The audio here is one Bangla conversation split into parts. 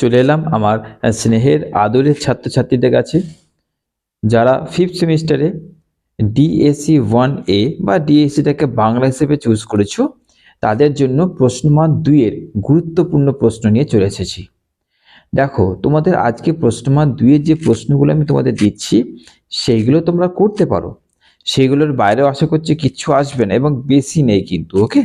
চলে এলাম আমার স্নেহের আদরের ছাত্রছাত্রীদের কাছে। যারা ফিফথ সেমিস্টারে ডিএসি ওয়ান এ বা ডিএসসিটাকে বাংলা হিসেবে চুজ করেছ, তাদের জন্য প্রশ্নমান দুইয়ের গুরুত্বপূর্ণ প্রশ্ন নিয়ে চলে এসেছি। দেখো, তোমাদের আজকে প্রশ্নমান দুইয়ের যে প্রশ্নগুলো আমি তোমাদের দিচ্ছি, সেইগুলো তোমরা করতে পারো। সেইগুলোর বাইরেও আশা করছি কিচ্ছু আসবে না এবং বেশি নেই কিন্তু ওকে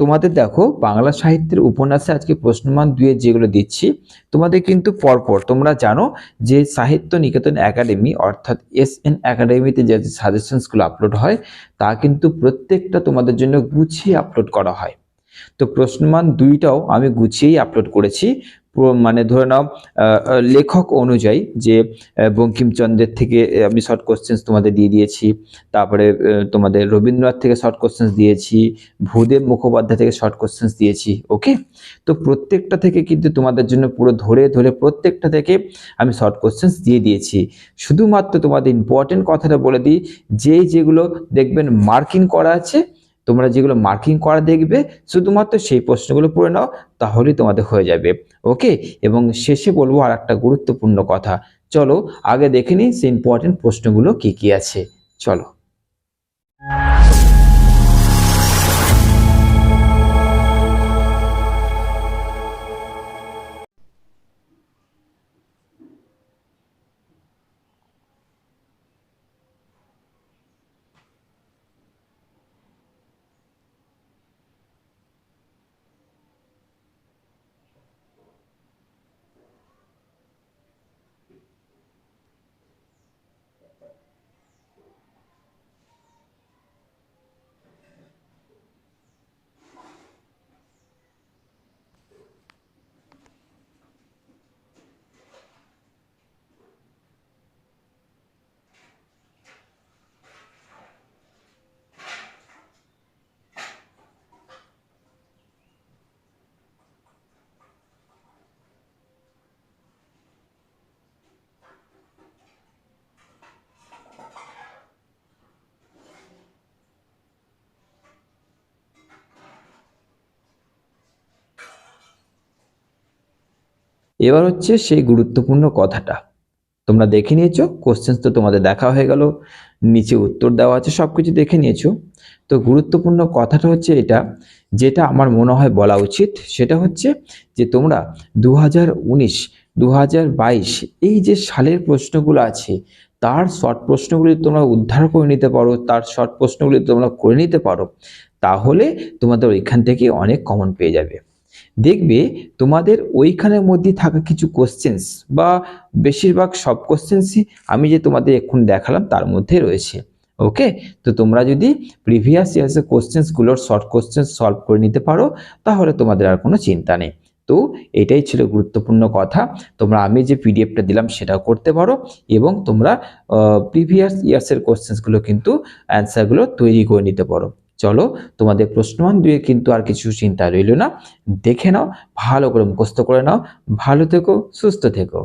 তোমাদের দেখো বাংলা সাহিত্যের উপন্যাসে আজকে প্রশ্নমান দুয়ে যেগুলো দিচ্ছি, তোমাদের কিন্তু পরপর তোমরা জানো যে সাহিত্য নিকেতন একাডেমি অর্থাৎ এস এন একাডেমিতে যে সাজেশনসগুলো আপলোড হয়, তা কিন্তু প্রত্যেকটা তোমাদের জন্য গুছিয়ে আপলোড করা হয়। তো প্রশ্নমান দুইটাও আমি গুছিয়েই আপলোড করেছি। মানে ধরে নাও লেখক অনুযায়ী যে বঙ্কিমচন্দ্রের থেকে আমি শর্ট কোশ্চেন্স তোমাদের দিয়ে দিয়েছি, তারপরে তোমাদের রবীন্দ্রনাথ থেকে শর্ট কোশ্চেন্স দিয়েছি, ভূদেব মুখোপাধ্যায় থেকে শর্ট কোশ্চেন্স দিয়েছি ওকে তো প্রত্যেকটা থেকে কিন্তু তোমাদের জন্য পুরো ধরে ধরে প্রত্যেকটা থেকে আমি শর্ট কোশ্চেন্স দিয়ে দিয়েছি। শুধুমাত্র তোমাদের ইম্পর্টেন্ট কথাটা বলে দিই, যেই যেগুলো দেখবেন মার্কিং করা আছে তোমরা যেগুলো মার্কিং করা দেখবে, শুধুমাত্র সেই প্রশ্নগুলো পড়ে নাও, তাহলেই তোমাদের হয়ে যাবে। ওকে এবং শেষে বলব আর একটা গুরুত্বপূর্ণ কথা। চলো, আগে দেখে নিই সেই ইম্পর্টেন্ট প্রশ্নগুলো কি কি আছে। চলো। এবার হচ্ছে সেই গুরুত্বপূর্ণ কথাটা। তোমরা দেখে নিয়েছো কোশ্চেন্স তো তোমাদের দেখা হয়ে গেল, নিচে উত্তর দেওয়া আছে সব কিছু দেখে নিয়েছো। তো গুরুত্বপূর্ণ কথাটা হচ্ছে এটা, যেটা আমার মনে হয় বলা উচিত, সেটা হচ্ছে যে তোমরা দু হাজার উনিশ দু এই যে সালের প্রশ্নগুলো আছে, তার শর্ট প্রশ্নগুলি তোমরা উদ্ধার করে নিতে পারো, তার শর্ট প্রশ্নগুলি তোমরা করে নিতে পারো, তাহলে তোমাদের ওইখান থেকে অনেক কমন পেয়ে যাবে। দেখবে তোমাদের ওইখানের মধ্যে থাকা কিছু কোশ্চেন্স বা বেশিরভাগ সব কোশ্চেন্সই আমি যে তোমাদের এখন দেখালাম তার মধ্যে রয়েছে। ওকে তো তোমরা যদি প্রিভিয়াস ইয়ার্সের কোশ্চেন্সগুলোর শর্ট কোশ্চেন্স সলভ করে নিতে পারো, তাহলে তোমাদের আর কোনো চিন্তা নেই। তো এটাই ছিল গুরুত্বপূর্ণ কথা। তোমরা আমি যে পিডিএফটা দিলাম সেটাও করতে পারো এবং তোমরা প্রিভিয়াস ইয়ার্সের কোশ্চেন্সগুলো কিন্তু অ্যান্সারগুলো তৈরি করে নিতে পারো। চলো তোমাদের প্রশ্নমান দুয়ে কিন্তু আর কিছু চিন্তা রইল না। দেখে নাও, ভালো করে মুখস্থ করে নাও। ভালো থেকো, সুস্থ থেকো।